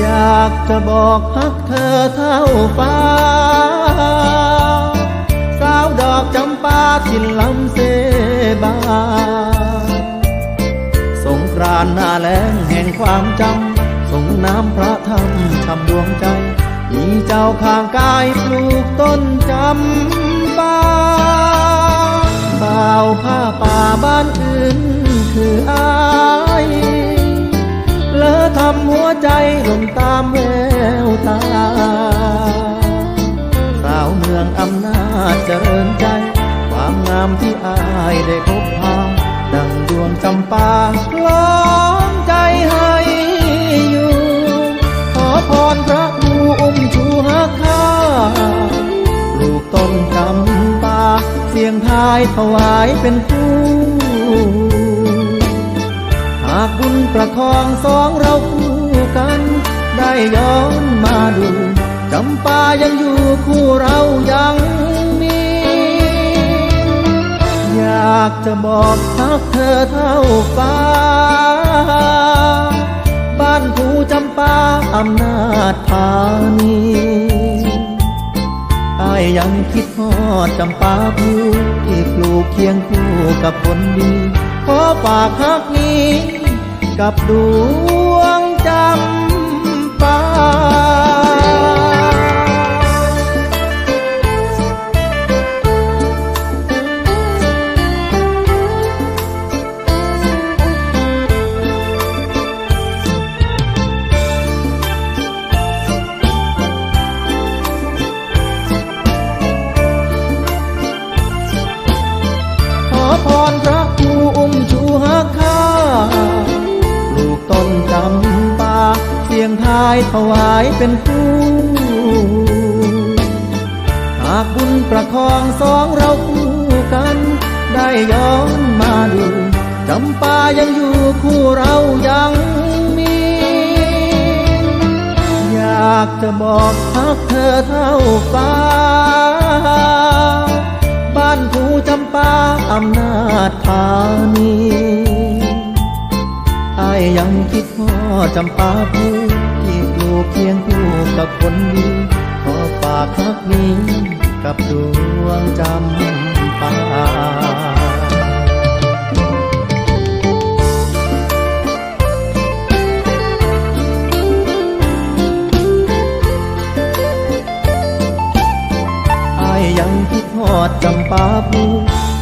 อยากจะบอกฮักเธอเท่าฟ้า สาวดอกจำปาทินลำเสบา สงกรานหน้าแล้งแห่งความจำส่งน้ำพระธรรมชำดวงใจ มีเจ้าข้างกายปลูกต้นจำ ใจหลงตามแววตา สาวเมืองอำนาจเจริญใจ ความงามที่อายได้พบพาดังดวงจำปาล้อมใจให้อยู่ ขอพรพระครูอุ้มชูหักข้าปลูกต้นจำปา เสียงทายถวายเป็นคู่หากบุญประคองสองเราคู่ กัน ได้ย้อนมาดูจำปายังอยู่คู่เรายังมี อยากจะบอกทักเธอเท่าฟ้า บ้านผูจำปาอำนาจพานีอายยังคิดทอดจำปาผูที่ปลูกเคียงคู่กับคนดี ขอฝากฮักนี้กับดวง จายถวายเป็นคู่หากบุญประคองสองเราคู่กัน ได้ย้อนมาดูจำปายังอยู่คู่เรายังมี อยากจะบอกฮักเธอเท่าฟ้า บ้านผู้จำปาอำนาจธานีอยังคิดพ่อจำปาผูที่ปลูก เคียงคู่กับคนดีขอฝากฮักนี้กับดวงจำปาอยังคิดทอดจำปาผู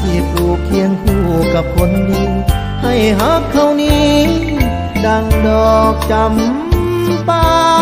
ที่ปลูกเคียงคู่กับคนดีให้ฮักเขานี้ ดังดอกจำปา